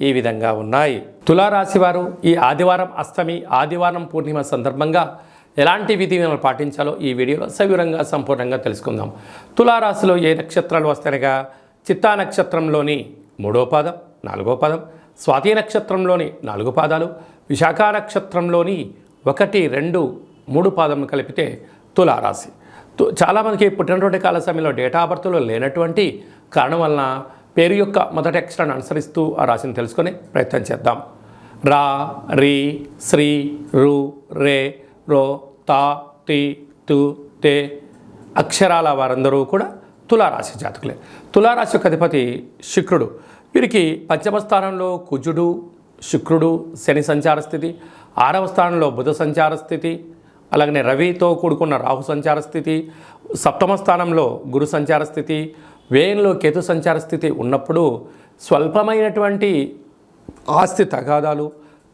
ఈ విధంగా ఉన్నాయి. తులారాశి వారు ఈ ఆదివారం అష్టమి ఆదివారం పూర్ణిమ సందర్భంగా ఎలాంటి విధి మనం పాటించాలో ఈ వీడియోలో సవివరంగా సంపూర్ణంగా తెలుసుకుందాం. తులారాశిలో ఏ నక్షత్రాలు వస్తాయనగా చిత్తా నక్షత్రంలోని మూడో పాదం నాలుగో పాదం స్వాతి నక్షత్రంలోని నాలుగు పాదాలు విశాఖ నక్షత్రంలోని ఒకటి రెండు మూడు పాదం కలిపితే తులారాశి. చాలామందికి పుట్టినటువంటి కాల సమయంలో డేటా ఆఫ్ బర్త్లో లేనటువంటి కారణం వలన పేరు యొక్క మొదటి అక్షరాన్ని అనుసరిస్తూ ఆ రాశిని తెలుసుకొని ప్రయత్నం చేద్దాం. రా రి శ్రీ రు రే రో తా తి తు తే అక్షరాల వారందరూ కూడా తులారాశి జాతకులే. తులారాశి యొక్క అధిపతి శుక్రుడు. వీరికి పంచమ స్థానంలో కుజుడు శుక్రుడు శని సంచార స్థితి ఆరవ స్థానంలో బుధ సంచార స్థితి అలాగనే రవితో కూడుకున్న రాహు సంచార స్థితి సప్తమ స్థానంలో గురు సంచార స్థితి వ్యయంలో కేతు సంచార స్థితి ఉన్నప్పుడు స్వల్పమైనటువంటి ఆస్తి తగాదాలు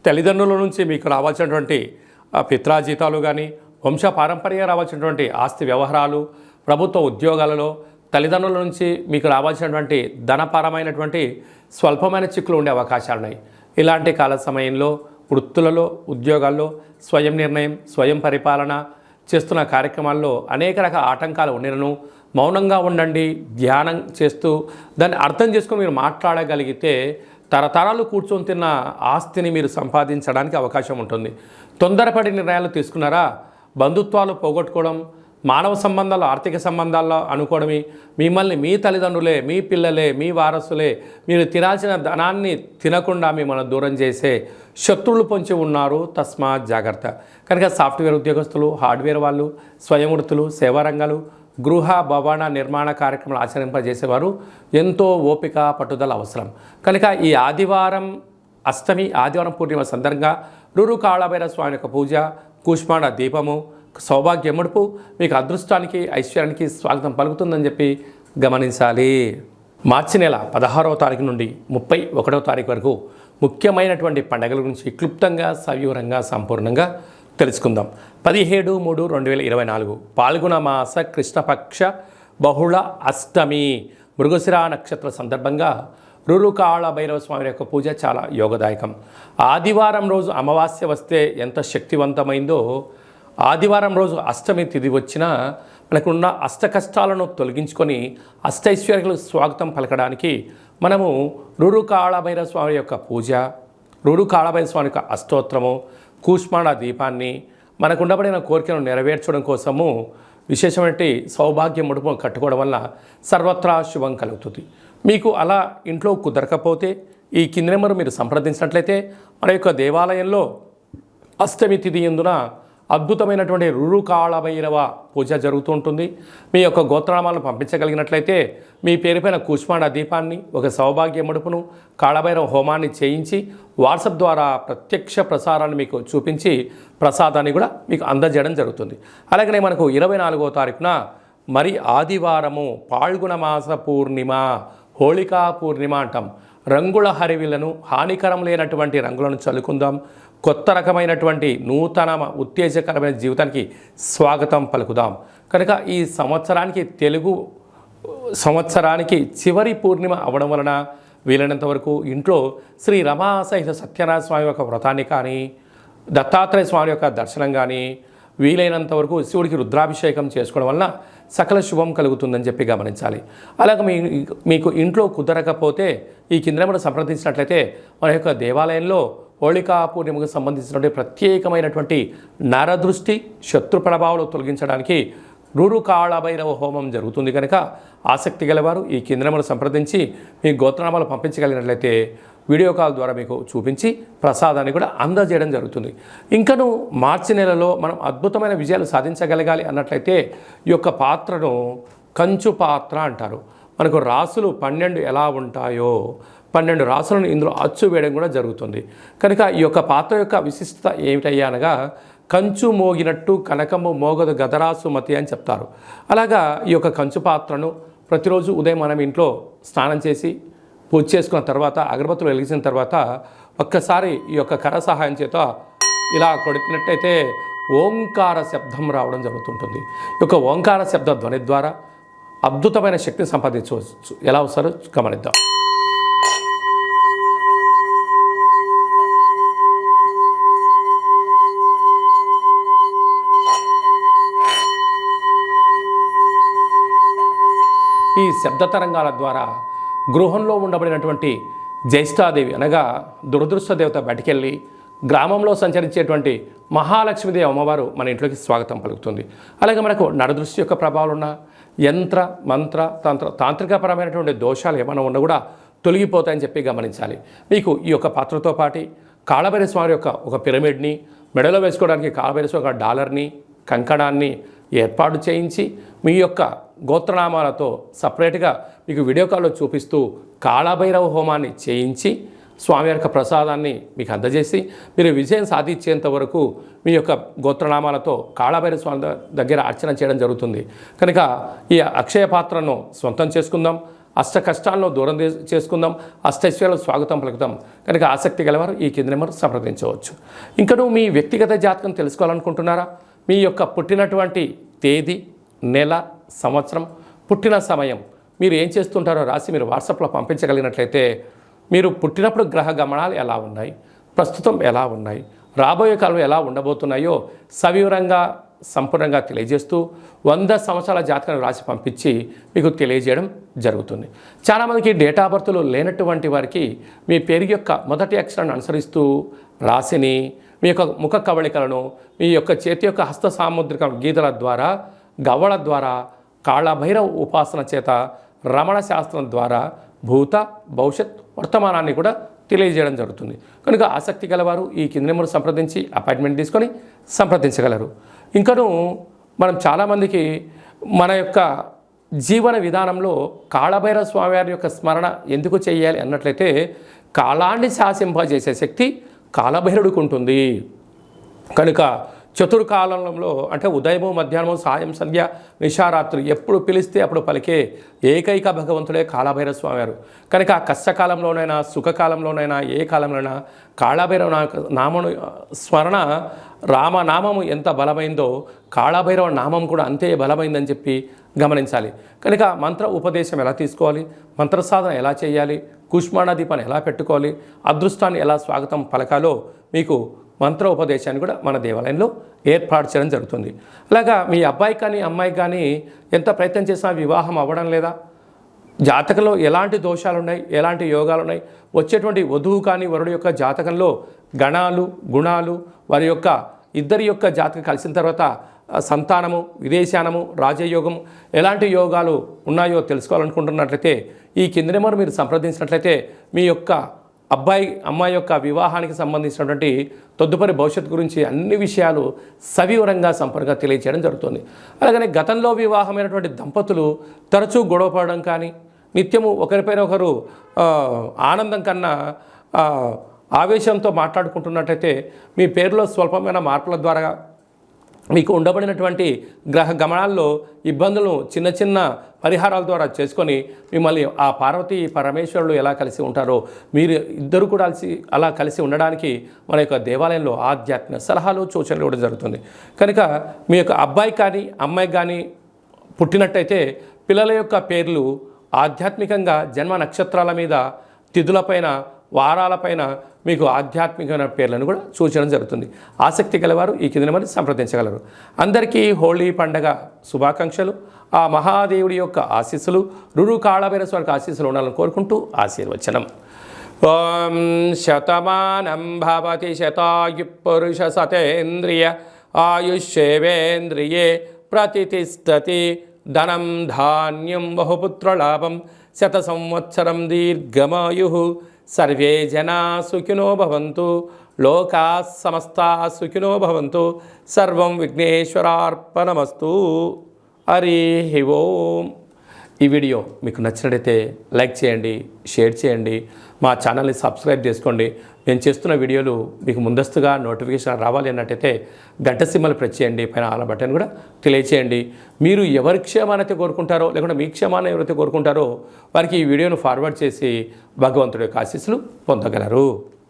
తల్లిదండ్రుల నుంచి మీకు రావాల్సినటువంటి పిత్రాజీతాలు కానీ వంశ పారంపర్యంగా రావాల్సినటువంటి ఆస్తి వ్యవహారాలు ప్రభుత్వ ఉద్యోగాలలో తల్లిదండ్రుల నుంచి మీకు రావాల్సినటువంటి ధనపరమైనటువంటి స్వల్పమైన చిక్కులు ఉండే అవకాశాలు ఉన్నాయి ఇలాంటి కాల సమయంలో వృత్తులలో ఉద్యోగాల్లో స్వయం నిర్ణయం స్వయం పరిపాలన చేస్తున్న కార్యక్రమాల్లో అనేక రకాల ఆటంకాలు ఉండినను మౌనంగా ఉండండి ధ్యానం చేస్తూ దాన్ని అర్థం చేసుకొని మీరు మాట్లాడగలిగితే తరతరాలు కూర్చొని తిన్న ఆస్తిని మీరు సంపాదించడానికి అవకాశం ఉంటుంది. తొందరపడి నిర్ణయాలు తీసుకున్నారా? బంధుత్వాలు పోగొట్టుకోవడం మానవ సంబంధాలు ఆర్థిక సంబంధాల్లో అనుకోవడమే. మిమ్మల్ని మీ తల్లిదండ్రులే మీ పిల్లలే మీ వారసులే మీరు తినాల్సిన ధనాన్ని తినకుండా మిమ్మల్ని దూరం చేసే శత్రువులు పొంచి ఉన్నారు. తస్మాత్ జాగ్రత్త. కనుక సాఫ్ట్వేర్ ఉద్యోగస్తులు హార్డ్వేర్ వాళ్ళు స్వయం వృత్తులు సేవా రంగాలు గృహ భవన నిర్మాణ కార్యక్రమాలు ఆచరింపజేసేవారు. ఎంతో ఓపిక పట్టుదల అవసరం. కనుక ఈ ఆదివారం అష్టమి ఆదివారం పూర్ణిమ సందర్భంగా రురు కాళభైర స్వామి యొక్క పూజ కూష్మాండ దీపము సౌభాగ్యముడుపు మీకు అదృష్టానికి ఐశ్వర్యానికి స్వాగతం పలుకుతుందని చెప్పి గమనించాలి. మార్చి నెల పదహారవ తారీఖు నుండి ముప్పై ఒకటవ తారీఖు వరకు ముఖ్యమైనటువంటి పండుగల గురించి క్లుప్తంగా సవివరంగా సంపూర్ణంగా తెలుసుకుందాం. పదిహేడు మూడు రెండు వేల ఇరవై నాలుగు పాల్గొన మాస కృష్ణపక్ష బహుళ అష్టమి మృగశిర నక్షత్ర సందర్భంగా రురుకాళ భైరవ స్వామి యొక్క పూజ చాలా యోగదాయకం. ఆదివారం రోజు అమావాస్య వస్తే ఎంత శక్తివంతమైందో ఆదివారం రోజు అష్టమి తిథి వచ్చినా మనకున్న అష్ట కష్టాలను తొలగించుకొని అష్టైశ్వర్యులకు స్వాగతం పలకడానికి మనము రురుకాళభైరవ స్వామి యొక్క పూజ రురుకాళభైరవ స్వామి యొక్క అష్టోత్తరము కూష్మాండ దీపాన్ని మనకుండబడిన కోరికను నెరవేర్చడం కోసము విశేషమైన సౌభాగ్య ముడుపు కట్టుకోవడం వల్ల సర్వత్రా శుభం కలుగుతుంది. మీకు అలా ఇంట్లో కుదరకపోతే ఈ కింది నెంబర్ మీరు సంప్రదించినట్లయితే మన యొక్క దేవాలయంలో అష్టమి తిథి ఎందున అద్భుతమైనటువంటి రురుకాళభైరవ పూజ జరుగుతూ ఉంటుంది మీ యొక్క గోత్రనామాలను పంపించగలిగినట్లయితే మీ పేరుపైన కూష్మాండ దీపాన్ని ఒక సౌభాగ్య ముడుపును కాళభైరవ హోమాన్ని చేయించి వాట్సాప్ ద్వారా ప్రత్యక్ష ప్రసారాన్ని మీకు చూపించి ప్రసాదాన్ని కూడా మీకు అందజేయడం జరుగుతుంది. అలాగనే మనకు ఇరవై నాలుగో తారీఖున మరి ఆదివారము పాల్గొన మాస పూర్ణిమ హోళికా పూర్ణిమ అంటాం. రంగుల హరివిలను హానికరం లేనటువంటి రంగులను చల్లుకుందాం. కొత్త రకమైనటువంటి నూతన ఉత్తేజకరమైన జీవితానికి స్వాగతం పలుకుదాం. కనుక ఈ సంవత్సరానికి తెలుగు సంవత్సరానికి చివరి పూర్ణిమ అవడం వలన వీలైనంత వరకు ఇంట్లో శ్రీ రమాసహిత సత్యనారాయణ స్వామి యొక్క వ్రతాన్ని కానీ దత్తాత్రేయ స్వామి యొక్క దర్శనం కానీ వీలైనంత వరకు శివుడికి రుద్రాభిషేకం చేసుకోవడం వలన సకల శుభం కలుగుతుందని చెప్పి గమనించాలి. అలాగే మీ మీకు ఇంట్లో కుదరకపోతే ఈ కింద సంప్రదించినట్లయితే మన యొక్క దేవాలయంలో హోళికా పూర్ణిమకు సంబంధించినటువంటి ప్రత్యేకమైనటువంటి నరదృష్టి శత్రు ప్రభావాలు తొలగించడానికి రూరు కాళభైరవ హోమం జరుగుతుంది కనుక ఆసక్తి గలవారు ఈ కేంద్రములు సంప్రదించి మీ గోత్రనామాలు పంపించగలిగినట్లయితే వీడియో కాల్ ద్వారా మీకు చూపించి ప్రసాదాన్ని కూడా అందజేయడం జరుగుతుంది. ఇంకను మార్చి నెలలో మనం అద్భుతమైన విజయాలు సాధించగలగాలి అన్నట్లయితే ఈ యొక్క పాత్రను కంచు పాత్ర అంటారు. మనకు రాసులు పన్నెండు ఎలా ఉంటాయో పన్నెండు రాసులను ఇందులో అచ్చు వేయడం కూడా జరుగుతుంది. కనుక ఈ యొక్క పాత్ర యొక్క విశిష్టత ఏమిటయ్యా అనగా కంచు మోగినట్టు కనకము మోగదు గదరాసు మతి అని చెప్తారు. అలాగా ఈ యొక్క కంచు పాత్రను ప్రతిరోజు ఉదయం మనం ఇంట్లో స్నానం చేసి పూజ చేసుకున్న తర్వాత అగరబత్తులు వెలిగించిన తర్వాత ఒక్కసారి ఈ యొక్క కర సహాయం చేత ఇలా కొడుతున్నట్టయితే ఓంకార శబ్దం రావడం జరుగుతుంటుంది. ఈ యొక్క ఓంకార శబ్ద ధ్వని ద్వారా అద్భుతమైన శక్తిని సంపాదించవచ్చు. ఎలా వస్తారో గమనిద్దాం. ఈ శబ్ద తరంగాల ద్వారా గృహంలో ఉండబడినటువంటి జ్యేష్ఠాదేవి అనగా దురదృష్ట దేవత బయటికెళ్ళి గ్రామంలో సంచరించేటువంటి మహాలక్ష్మీదేవి అమ్మవారు మన ఇంట్లోకి స్వాగతం పలుకుతుంది. అలాగే మనకు నడదృష్టి యొక్క ప్రభావాలు ఉన్న యంత్ర మంత్ర తంత్ర తాంత్రికపరమైనటువంటి దోషాలు ఏమైనా ఉన్నా కూడా తొలగిపోతాయని చెప్పి గమనించాలి. మీకు ఈ యొక్క పాత్రతో పాటి కాళభైర స్వామి యొక్క ఒక పిరమిడ్ని మెడలో వేసుకోవడానికి కాళభైర స్వామి ఒక డాలర్ని కంకణాన్ని ఏర్పాటు చేయించి మీ యొక్క గోత్రనామాలతో సపరేట్గా మీకు వీడియో కాల్లో చూపిస్తూ కాళభైరవ హోమాన్ని చేయించి స్వామి యొక్క ప్రసాదాన్ని మీకు అందజేసి మీరు విజయం సాధించేంత వరకు మీ యొక్క గోత్రనామాలతో కాళభైరవ స్వామి దగ్గర అర్చన చేయడం జరుగుతుంది. కనుక ఈ అక్షయ పాత్రను సొంతం చేసుకుందాం. అష్ట కష్టాలను దూరం చేసుకుందాం. అష్టైశ్వర్యాలు స్వాగతం పలుకుతాం కనుక ఆసక్తి గలవారు ఈ కింద నెంబర్ సంప్రదించవచ్చు. ఇంకను మీ వ్యక్తిగత జాతకం తెలుసుకోవాలనుకుంటున్నారా? మీ యొక్క పుట్టినటువంటి తేదీ నెల సంవత్సరం పుట్టిన సమయం. మీరు ఏం చేస్తుంటారో రాసి మీరు వాట్సాప్లో పంపించగలిగినట్లయితే మీరు పుట్టినప్పుడు గ్రహ గమనాలు ఎలా ఉన్నాయి? ప్రస్తుతం ఎలా ఉన్నాయి? రాబోయే కాలం ఎలా ఉండబోతున్నాయో సవివరంగా సంపూర్ణంగా తెలియజేస్తూ వంద సంవత్సరాల జాతకాన్ని రాసి పంపించి మీకు తెలియజేయడం జరుగుతుంది. చాలామందికి డేటా బర్త్లు లేనటువంటి వారికి మీ పేరు యొక్క మొదటి అక్షరాన్ని అనుసరిస్తూ రాశిని మీ యొక్క ముఖ కవళికలను మీ యొక్క చేతి యొక్క హస్త సాముద్రిక గీతల ద్వారా గవ్వల ద్వారా కాళభైరవ ఉపాసన చేత రమణ శాస్త్రం ద్వారా భూత భవిష్యత్ వర్తమానాన్ని కూడా తెలియజేయడం జరుగుతుంది. కనుక ఆసక్తి గలవారు ఈ కింది నెంబర్ సంప్రదించి అపాయింట్మెంట్ తీసుకొని సంప్రదించగలరు. ఇంకను మనం చాలామందికి మన యొక్క జీవన విధానంలో కాళభైరవ స్వామివారి యొక్క స్మరణ ఎందుకు చేయాలి అన్నట్లయితే కాలాన్ని శాసింపజేసే శక్తి కాలభైరుడికి ఉంటుంది. కనుక చతుర్కాలంలో అంటే ఉదయము మధ్యాహ్నము సాయం సంధ్య నిషారాత్రి ఎప్పుడు పిలిస్తే అప్పుడు పలికే ఏకైక భగవంతుడే కాళభైరవ స్వామివారు కనుక ఆ కష్టకాలంలోనైనా సుఖకాలంలోనైనా ఏ కాలంలోనైనా కాళభైరవ నా- నామను స్మరణ రామనామము ఎంత బలమైందో కాళభైరవ నామం కూడా అంతే బలమైందని చెప్పి గమనించాలి. కనుక మంత్ర ఉపదేశం ఎలా తీసుకోవాలి? మంత్ర సాధన ఎలా చేయాలి? కుష్మాణ దీపాన్ని ఎలా పెట్టుకోవాలి? అదృష్టాన్ని ఎలా స్వాగతం పలకాలో మీకు మంత్ర ఉపదేశాన్ని కూడా మన దేవాలయంలో ఏర్పాటు చేయడం జరుగుతుంది. అలాగా మీ అబ్బాయి కానీ అమ్మాయి కానీ ఎంత ప్రయత్నం చేసినా వివాహం అవ్వడం లేదా? జాతకంలో ఎలాంటి దోషాలు ఉన్నాయి ఎలాంటి యోగాలు ఉన్నాయి వచ్చేటువంటి వధువు కానీ వరుడు యొక్క జాతకంలో గణాలు గుణాలు వారి యొక్క ఇద్దరి యొక్క జాతకం కలిసిన తర్వాత సంతానము విదేశానము రాజయోగం ఎలాంటి యోగాలు ఉన్నాయో తెలుసుకోవాలనుకుంటున్నట్లయితే ఈ కింద నెంబర్ మీరు సంప్రదించినట్లయితే మీ యొక్క అబ్బాయి అమ్మాయి యొక్క వివాహానికి సంబంధించినటువంటి తదుపరి భవిష్యత్తు గురించి అన్ని విషయాలు సవివరంగా సంపర్కంగా తెలియజేయడం జరుగుతుంది. అలాగనే గతంలో వివాహమైనటువంటి దంపతులు తరచూ గొడవపడడం కానీ నిత్యము ఒకరిపైన ఒకరు ఆనందం కన్నా ఆవేశంతో మాట్లాడుకుంటున్నట్టయితే మీ పేరులో స్వల్పమైన మార్పుల ద్వారా మీకు ఉండబడినటువంటి గ్రహ గమనాల్లో ఇబ్బందులను చిన్న చిన్న పరిహారాల ద్వారా చేసుకొని మిమ్మల్ని ఆ పార్వతి పరమేశ్వరులు ఎలా కలిసి ఉంటారో మీరు ఇద్దరు కూడా కలిసి అలా కలిసి ఉండడానికి మన యొక్క దేవాలయంలో ఆధ్యాత్మిక సలహాలు సూచనలు ఇవ్వడం జరుగుతుంది. కనుక మీ యొక్క అబ్బాయి కానీ అమ్మాయి కానీ పుట్టినట్టయితే పిల్లల యొక్క పేర్లు ఆధ్యాత్మికంగా జన్మ నక్షత్రాల మీద తిథులపైన వారాలపైన మీకు ఆధ్యాత్మికమైన పేర్లను కూడా సూచన జరుగుతుంది. ఆసక్తి గలవారు ఈ కింద మరి సంప్రదించగలరు. అందరికీ హోళీ పండగ శుభాకాంక్షలు. ఆ మహాదేవుడి యొక్క ఆశీస్సులు రురు కాళభైర స్వారికి ఆశీస్సులు ఉండాలని కోరుకుంటూ ఆశీర్వచనం. ఓం శతమానం భవతి శతాయు పురుష సతేంద్రియ ఆయుష్యేవేంద్రియే ప్రతిష్టతి ధనం ధాన్యం బహుపుత్రలాభం. శత సంవత్సరం దీర్ఘమాయు. సర్వే జనా సుఖినో భవంతు. లోకా సమస్తా సుఖినో భవంతు. సర్వం విఘ్నేశ్వరార్పణమస్తు. హరి ఓం. ఈ వీడియో మీకు నచ్చినట్టయితే లైక్ చేయండి షేర్ చేయండి మా ఛానల్ని సబ్స్క్రైబ్ చేసుకోండి. నేను చేస్తున్న వీడియోలు మీకు ముందస్తుగా నోటిఫికేషన్ రావాలి అన్నట్టయితే గంట సిమ్మలు ప్రెస్ చేయండి పైన ఆల బటన్ కూడా తెలియచేయండి మీరు ఎవరి క్షేమానైతే కోరుకుంటారో లేకుంటే మీ క్షేమాన్ని ఎవరైతే కోరుకుంటారో వారికి ఈ వీడియోను ఫార్వర్డ్ చేసి భగవంతుడి యొక్క ఆశీస్సులు పొందగలరు.